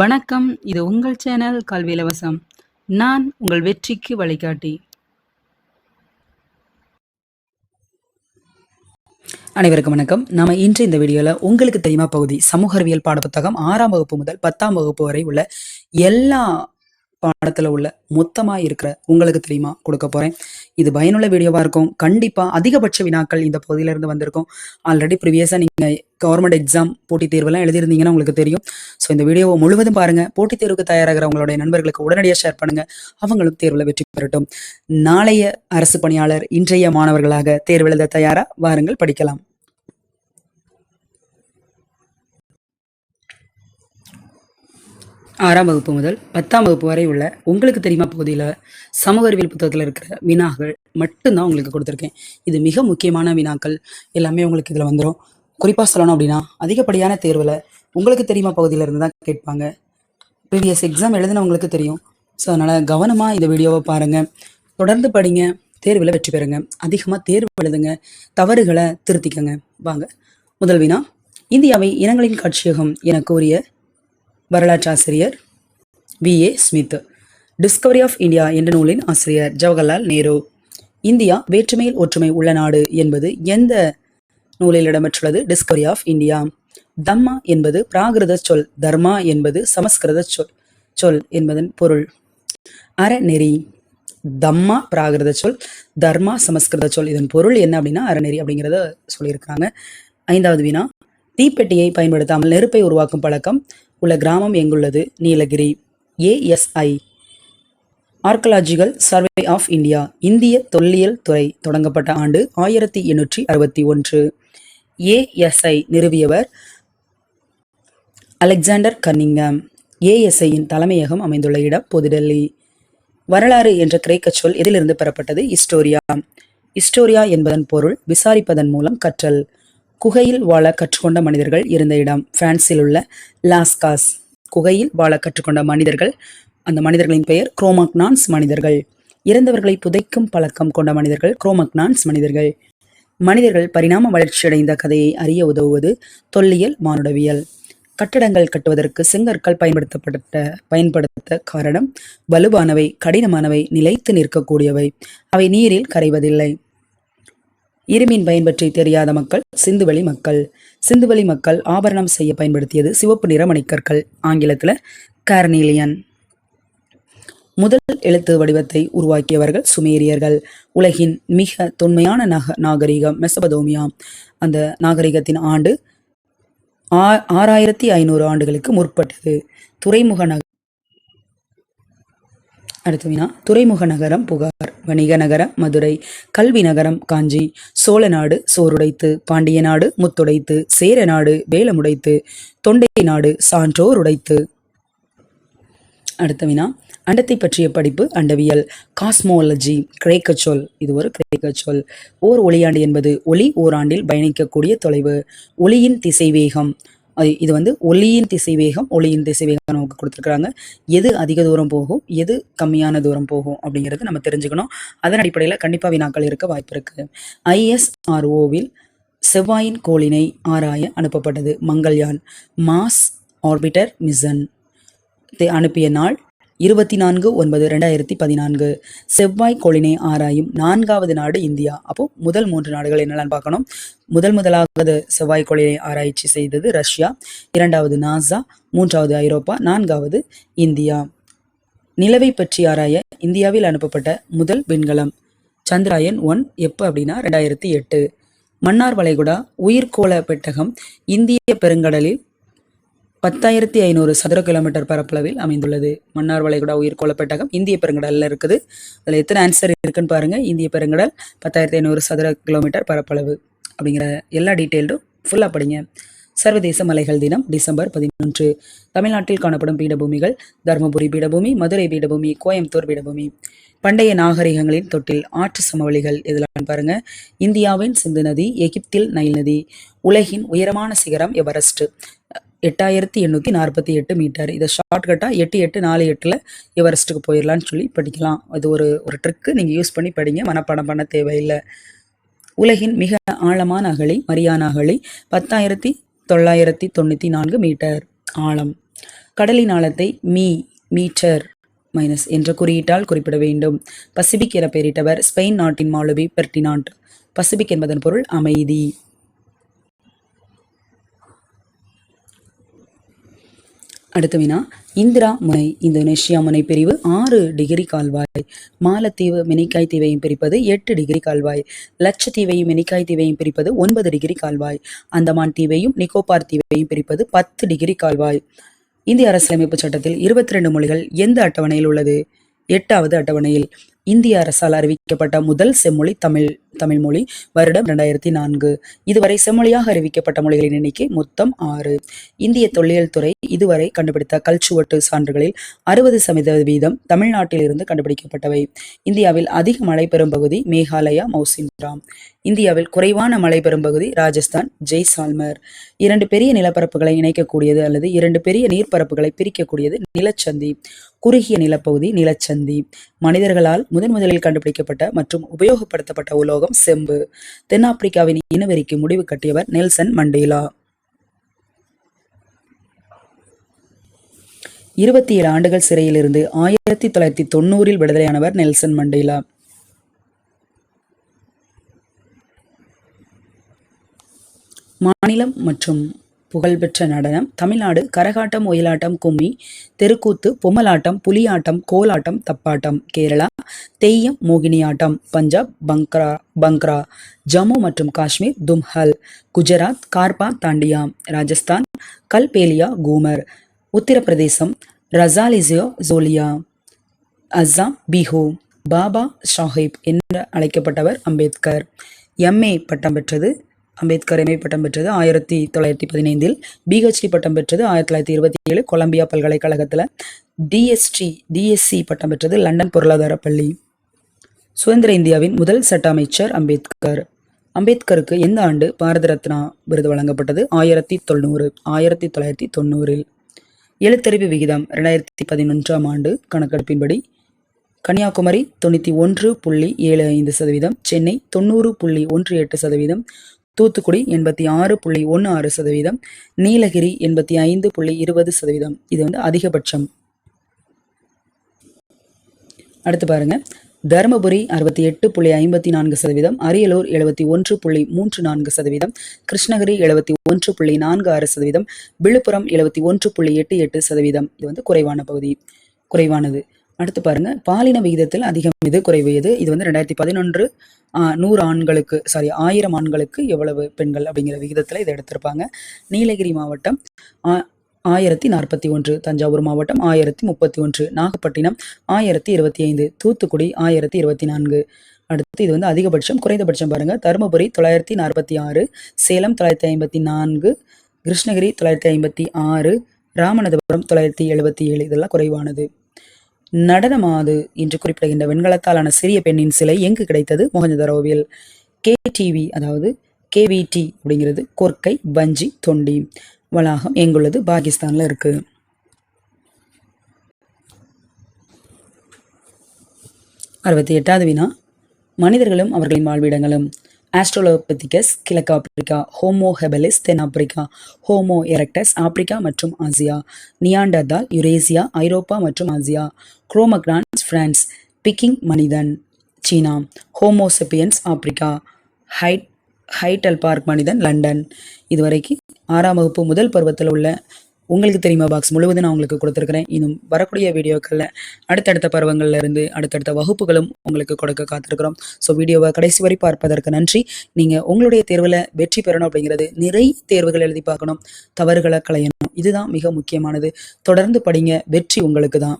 வணக்கம். இது உங்கள் சேனல் கல்வி இலவசம் நான் உங்கள் வெற்றிக்கு வழிகாட்டி. அனைவருக்கும் வணக்கம். நாம இன்று இந்த வீடியோவில் உங்களுக்கு தெரியுமா பகுதி? சமூக அறிவியல் பாடப்புத்தகம் ஆறாம் வகுப்பு முதல் பத்தாம் வகுப்பு வரை உள்ள எல்லா பாடத்துல உள்ள மொத்தமா இருக்கிற உங்களுக்கு தெரியுமா கொடுக்க போறேன். இது பயனுள்ள வீடியோவா இருக்கும். கண்டிப்பா அதிகபட்ச வினாக்கள் இந்த பகுதியில இருந்து வந்திருக்கும் ஆல்ரெடி ப்ரீவியஸா நீங்க கவர்மெண்ட் எக்ஸாம் போட்டித் தேர்வெல்லாம் எழுதியிருந்தீங்கன்னா உங்களுக்கு தெரியும். ஸோ இந்த வீடியோவை முழுவதும் பாருங்க. போட்டித் தேர்வுக்கு தயாராகிற உங்களுடைய நண்பர்களுக்கு உடனடியாக ஷேர் பண்ணுங்க. அவங்களும் தேர்வில் வெற்றி பெறட்டும். நாளைய அரசு பணியாளர் இன்றைய மாணவர்களாக தேர்வெழுத தயாரா? வாருங்கள் படிக்கலாம். ஆறாம் வகுப்பு முதல் பத்தாம் வகுப்பு வரை உள்ள உங்களுக்கு தெரியுமா பகுதியில் சமூக அறிவியல் புத்தகத்தில் இருக்கிற வினாக்கள் மட்டும்தான் உங்களுக்கு கொடுத்துருக்கேன். இது மிக முக்கியமான வினாக்கள். எல்லாமே உங்களுக்கு இதில் வந்துடும் குறிப்பாக சொல்லணும் அப்படின்னா அதிகப்படியான தேர்வில் உங்களுக்கு தெரியுமா பகுதியில் இருந்து தான் கேட்பாங்க. ப்ரீவியஸ் எக்ஸாம் எழுதினவங்களுக்கு தெரியும். ஸோ அதனால் கவனமாக இந்த வீடியோவை பாருங்கள் தொடர்ந்து படிங்க. தேர்வில் வெற்றி பெறுங்க. அதிகமாக தேர்வு எழுதுங்க. தவறுகளை திருத்திக்கங்க. வாங்க. முதல் வினா. இந்தியாவை இனங்களின் காட்சியகம் என கூறிய வரலாற்றாசிரியர் V. A. Smith discovery of India என்ற நூலின் ஆசிரியர் ஜவஹர்லால் நேரு. இந்தியா வேற்றுமையில் ஒற்றுமை உள்ள நாடு என்பது எந்த நூலில் இடம்பெற்றுள்ளது? டிஸ்கவரி ஆஃப் இந்தியா தம்மா என்பது பிராகிருத சொல் தர்மா என்பது சமஸ்கிருத சொல் சொல் என்பதன் பொருள். அறநெறி. தம்மா பிராகிருத சொல் தர்மா சமஸ்கிருத சொல் இதன் பொருள் என்ன அப்படின்னா அறநெறி அப்படிங்கிறத சொல்லியிருக்காங்க ஐந்தாவது வினா. தீப்பெட்டியை பயன்படுத்தாமல் நெருப்பை உருவாக்கும் பழக்கம் உள்ள கிராமம் எங்குள்ளது? Nilgiri. ASI archaeological survey of India இந்திய தொல்லியல் துறை தொடங்கப்பட்ட ஆண்டு ஆயிரத்தி எண்ணூற்றி அறுபத்தி ஒன்று. ஏஎஸ்ஐ நிறுவியவர் அலெக்சாண்டர் கன்னிங்கம் ஏஎஸ்ஐயின் தலைமையகம் அமைந்துள்ள இடம் புதுடெல்லி. வரலாறு என்ற கிரேக்க சொல் எதிலிருந்து பெறப்பட்டது? இஸ்டோரியா. இஸ்டோரியா என்பதன் பொருள் விசாரிப்பதன் மூலம் கற்றல். குகையில் வாழ கற்றுக்கொண்ட மனிதர்கள் இருந்த இடம் பிரான்சில் உள்ள லாஸ்காஸ். குகையில் வாழ கற்றுக்கொண்ட மனிதர்கள் அந்த மனிதர்களின் பெயர் குரோமக்னான்ஸ் மனிதர்கள். இறந்தவர்களை புதைக்கும் பழக்கம் கொண்ட மனிதர்கள் குரோமக்னான்ஸ் மனிதர்கள். மனிதர்கள் பரிணாம வளர்ச்சியடைந்த கதையை அறிய உதவுவது தொல்லியல் மானுடவியல். கட்டடங்கள் கட்டுவதற்கு செங்கற்கள் பயன்படுத்தப்பட்ட பயன்படுத்த காரணம் வலுவானவை கடினமானவை நிலைத்து நிற்கக்கூடியவை. அவை நீரில் கரைவதில்லை. இருமின் பயன் பற்றி தெரியாத மக்கள் சிந்துவெளி மக்கள். சிந்துவெளி மக்கள் ஆபரணம் செய்ய பயன்படுத்தியது சிவப்பு நிற மணிக்கற்கள் ஆங்கிலத்தில் கார்னீலியன். முதல் எழுத்து வடிவத்தை உருவாக்கியவர்கள் சுமேரியர்கள். உலகின் மிக தொன்மையான நக நாகரிகம் மெசபதோமியா. அந்த நாகரிகத்தின் ஆண்டு ஆ ஆறாயிரத்தி ஐநூறு ஆண்டுகளுக்கு முற்பட்டது. துறைமுக நகர் அடுத்த வினா துறைமுக நகரம் புகார். வணிக நகரம் மதுரை. கல்வி நகரம் காஞ்சி. சோழ நாடு சோறுடைத்து. பாண்டிய நாடு முத்துடைத்து. சேர நாடு வேலமுடைத்து. தொண்டை நாடு சான்றோர் உடைத்து அடுத்த வினா அண்டத்தை பற்றிய படிப்பு அண்டவியல். காஸ்மோலஜி. கிரேக்க சொல் இது ஒரு கிரேக்க சொல் ஓர் ஒளியாண்டு என்பது ஒளி ஓராண்டில் பயணிக்கக்கூடிய தொலைவு. ஒளியின் திசைவேகம். இது வந்து ஒளியின் திசைவேகம் ஒளியின் திசைவேகம் நமக்கு கொடுத்துருக்குறாங்க. எது அதிக தூரம் போகும் எது கம்மியான தூரம் போகும் அப்படிங்கிறது நம்ம தெரிஞ்சுக்கணும். அதன் அடிப்படையில் கண்டிப்பாக வினாக்கள் இருக்க வாய்ப்பு இருக்குது ஐஎஸ்ஆர்ஓவில் செவ்வாயின் கோளினை ஆராய அனுப்பப்பட்டது மங்கள்யான் மாஸ் ஆர்பிட்டர் மிஷன் அனுப்பிய நாள் இருபத்தி நான்கு ஒன்பது ரெண்டாயிரத்தி பதினான்கு. செவ்வாய் கோளினை ஆராயும் நான்காவது நாடு இந்தியா. அப்போ முதல் மூன்று நாடுகள் என்னெல்லாம் பார்க்கணும்? முதல் முதலாவது செவ்வாய் கோளினை ஆராய்ச்சி செய்தது ரஷ்யா இரண்டாவது நாசா மூன்றாவது ஐரோப்பா நான்காவது இந்தியா. நிலவை பற்றி ஆராய இந்தியாவில் அனுப்பப்பட்ட முதல் விண்கலம் சந்திராயன் ஒன் எப்போ அப்படின்னா ரெண்டாயிரத்தி எட்டு. மன்னார் வளைகுடா உயிர்கோள பெட்டகம் இந்திய பெருங்கடலில் பத்தாயிரத்தி ஐநூறு சதுர கிலோமீட்டர் பரப்பளவில் அமைந்துள்ளது. மன்னார் வளைகுடா உயிர்கோள பெட்டகம் இந்திய பெருங்கடலில் இருக்குது. அதில் எத்தனை ஆன்சர் இருக்குன்னு பாருங்க. இந்திய பெருங்கடல் பத்தாயிரத்தி ஐநூறு சதுர கிலோமீட்டர் பரப்பளவு. அப்படிங்கிற எல்லா டீட்டெயிலும் ஃபுல்லாக படிங்க. சர்வதேச மலைகள் தினம் டிசம்பர் பதினொன்று. தமிழ்நாட்டில் காணப்படும் பீடபூமிகள் தருமபுரி பீடபூமி மதுரை பீடபூமி கோயம்புத்தூர் பீடபூமி. பண்டைய நாகரிகங்களின் தொட்டில் ஆற்று சமவெளிகள் இதெல்லாம் பாருங்க. இந்தியாவின் சிந்து நதி எகிப்தில் நைல் நதி உலகின் உயரமான சிகரம் எவரெஸ்ட். எட்டாயிரத்தி எண்ணூற்றி நாற்பத்தி எட்டு மீட்டர். இதை ஷார்ட்கட்டாக எட்டு எட்டு நாலு எட்டில் எவரெஸ்ட்டுக்கு போயிடலான்னு சொல்லி படிக்கலாம். அது ஒரு ஒரு ட்ரிக்கு நீங்கள் யூஸ் பண்ணி படிங்க. மனப்பாடம் பண்ண தேவையில்லை. உலகின் மிக ஆழமான அகழி மரியானா அகழி பத்தாயிரத்தி தொள்ளாயிரத்தி தொண்ணூற்றி நான்கு மீட்டர் ஆழம். கடலின் ஆழத்தை மீ மீட்டர் மைனஸ் என்ற குறியீட்டால் குறிப்பிட வேண்டும். பசிபிக் என பெயரிட்டவர் ஸ்பெயின் நாட்டின் மாலுபி பெர்டினாண்ட் பசிபிக் என்பதன் பொருள் அமைதி. அடுத்த வினா இந்திரா முனை இந்தோனேஷியா முனை பிரிவு ஆறு டிகிரி கால்வாய். மாலத்தீவு மினிக்காய் தீவையும் பிரிப்பது எட்டு டிகிரி கால்வாய். லட்சத்தீவையும் மினிக்காய் தீவையும் பிரிப்பது ஒன்பது டிகிரி கால்வாய். அந்தமான் தீவையும் நிக்கோபார் தீவையும் பிரிப்பது பத்து டிகிரி கால்வாய். இந்திய அரசியலமைப்பு சட்டத்தில் இருபத்தி ரெண்டு மொழிகள் எந்த அட்டவணையில் உள்ளது? எட்டாவது அட்டவணையில் இந்திய அரசால் அறிவிக்கப்பட்ட முதல் செம்மொழி தமிழ் தமிழ் மொழி வருடம் இரண்டாயிரத்தி நான்கு இதுவரை செம்மொழியாக அறிவிக்கப்பட்ட மொழிகளின் எண்ணிக்கை மொத்தம் ஆறு. இந்திய தொல்லியல் துறை இதுவரை கண்டுபிடித்த கல்ச்சுவட்டு சான்றுகளில் அறுபது சதவீதம் தமிழ்நாட்டில் இருந்து கண்டுபிடிக்கப்பட்டவை. இந்தியாவில் அதிக மழை பெறும் பகுதி மேகாலயா மௌசின்ராம் இந்தியாவில் குறைவான மழை பெறும் பகுதி ராஜஸ்தான் ஜெய்சால்மர். இரண்டு பெரிய நிலப்பரப்புகளை இணைக்கக்கூடியது அல்லது இரண்டு பெரிய நீர்ப்பரப்புகளை பிரிக்கக்கூடியது நிலச்சந்தி. குறுகிய நிலப்பகுதி நிலச்சந்தி. மனிதர்களால் முதன் முதலில் கண்டுபிடிக்கப்பட்ட மற்றும் உபயோகப்படுத்தப்பட்ட உலோகம் செம்பு. தென்னாப்பிரிக்காவின் இனவெறிக்கு முடிவு கட்டியவர் நெல்சன் மண்டேலா. இருபத்தி ஏழு ஆண்டுகள் சிறையில் இருந்து ஆயிரத்தி தொள்ளாயிரத்தி தொண்ணூறில் விடுதலையானவர் நெல்சன் மண்டேலா. மாநிலம் மற்றும் புகழ்பெற்ற நடனம். தமிழ்நாடு கரகாட்டம் ஒயிலாட்டம் கும்மி தெருக்கூத்து பொம்மலாட்டம் புலியாட்டம் கோலாட்டம் தப்பாட்டம். கேரளா தெய்யம் மோகினியாட்டம். பஞ்சாப் பங்க்ரா பங்க்ரா. ஜம்மு மற்றும் காஷ்மீர் தும்ஹல். குஜராத் கார்பா தாண்டியா. ராஜஸ்தான் கல்பேலியா கூமர். உத்தரப்பிரதேசம் ரசாலிசியோ ஜோலியா. அஸ்ஸாம் பிஹு. பாபா சாஹிப் என்று அழைக்கப்பட்டவர் அம்பேத்கர். எம்ஏ பட்டம் பெற்றது. அம்பேத்கர் எம்ஏ பட்டம் பெற்றது ஆயிரத்தி தொள்ளாயிரத்தி பதினைந்தில். பிஹெச்டி பட்டம் பெற்றது ஆயிரத்தி தொள்ளாயிரத்தி இருபத்தி ஏழு கொலம்பியா பல்கலைக்கழகத்தில் டிஎஸ்டி டிஎஸ்சி பட்டம் பெற்றது லண்டன் பொருளாதார பள்ளி. சுதந்திர இந்தியாவின் முதல் சட்ட அமைச்சர் அம்பேத்கர். அம்பேத்கருக்கு எந்த ஆண்டு பாரத ரத்னா விருது வழங்கப்பட்டது? ஆயிரத்தி தொண்ணூறு ஆயிரத்தி தொள்ளாயிரத்தி தொண்ணூறில். எழுத்தறிவு விகிதம் ரெண்டாயிரத்தி பதினொன்றாம் ஆண்டு கணக்கெடுப்பின்படி கன்னியாகுமரி தொண்ணூற்றி ஒன்று புள்ளி ஏழு ஐந்து சதவீதம் சென்னை தொண்ணூறு புள்ளி ஒன்று எட்டு சதவீதம் தூத்துக்குடி எண்பத்தி ஆறு புள்ளி ஒன்று ஆறு சதவீதம் நீலகிரி எண்பத்தி ஐந்து புள்ளி இருபது சதவீதம். இது வந்து அதிகபட்சம். அடுத்து பாருங்க. தருமபுரி அறுபத்தி எட்டு புள்ளி ஐம்பத்தி நான்கு சதவீதம் அரியலூர் எழுபத்தி ஒன்று புள்ளி மூன்று நான்கு சதவீதம் கிருஷ்ணகிரி எழுபத்தி ஒன்று புள்ளி நான்கு ஆறு சதவீதம் விழுப்புரம் எழுபத்தி ஒன்று புள்ளி எட்டு எட்டு சதவீதம். இது வந்து குறைவான பகுதி. குறைவானது. அடுத்து பாருங்க பாலின விகிதத்தில் அதிகம் இது குறைவு எது இது வந்து ரெண்டாயிரத்தி பதினொன்று நூறு ஆண்களுக்கு சாரி ஆயிரம் ஆண்களுக்கு எவ்வளவு பெண்கள் அப்படிங்கிற விகிதத்தில் இதை எடுத்திருப்பாங்க. நீலகிரி மாவட்டம் ஆயிரத்தி நாற்பத்தி ஒன்று தஞ்சாவூர் மாவட்டம் ஆயிரத்தி முப்பத்தி ஒன்று நாகப்பட்டினம் ஆயிரத்தி இருபத்தி ஐந்து தூத்துக்குடி ஆயிரத்தி இருபத்தி நான்கு. அடுத்து இது வந்து அதிகபட்சம் குறைந்தபட்சம் பாருங்க. தருமபுரி தொள்ளாயிரத்தி நாற்பத்தி ஆறு சேலம் தொள்ளாயிரத்தி ஐம்பத்தி நான்கு கிருஷ்ணகிரி தொள்ளாயிரத்தி ஐம்பத்தி ஆறு ராமநாதபுரம் தொள்ளாயிரத்தி எழுபத்தி ஏழு. இதெல்லாம் குறைவானது. நடனமாது என்று குறிப்பிடுகின்ற வெண்கலத்தாலான சிறிய பெண்ணின் சிலை எங்கு கிடைத்தது? மொஹஞ்சதரோவில் கேடிவி அதாவது கேவிடி அப்படிங்கிறது கொர்க்கை வஞ்சி தொண்டி வளாகம் எங்குள்ளது? பாகிஸ்தானில் இருக்கு. அறுபத்தி எட்டாவது வினா. மனிதர்களும் அவர்களின் வாழ்விடங்களும். ஆஸ்ட்ரோலோபத்திகஸ் கிழக்கு ஆப்பிரிக்கா ஹோமோ ஹெபலிஸ் தென்னாப்பிரிக்கா ஹோமோ எரக்டஸ் ஆப்பிரிக்கா மற்றும் ஆசியா நியாண்டர்தால் யுரேசியா ஐரோப்பா மற்றும் ஆசியா குரோமக்ரான்ஸ் பிரான்ஸ் பிக்கிங் மனிதன் சீனா ஹோமோசெப்பியன்ஸ் ஆப்பிரிக்கா ஹைட் ஹைட்டல் பார்க் மனிதன் லண்டன் இதுவரைக்கும் ஆறாம் வகுப்பு முதல் பருவத்தில் உள்ள உங்களுக்கு தெரியுமா பாக்ஸ் முழுவதும் நான் உங்களுக்கு கொடுத்துருக்குறேன். இன்னும் வரக்கூடிய வீடியோக்களில் அடுத்தடுத்த பருவங்கள்ல இருந்து அடுத்தடுத்த வகுப்புகளும் உங்களுக்கு கொடுக்க காத்திருக்கிறோம். ஸோ வீடியோவை கடைசி வரை பார்ப்பதற்கு நன்றி. நீங்கள் உங்களுடைய தேர்வில் வெற்றி பெறணும் அப்படிங்கிறது நிறைய தேர்வுகள் எழுதி பார்க்கணும். தவறுகளை களையணும். இதுதான் மிக முக்கியமானது. தொடர்ந்து படிங்க வெற்றி உங்களுக்கு தான்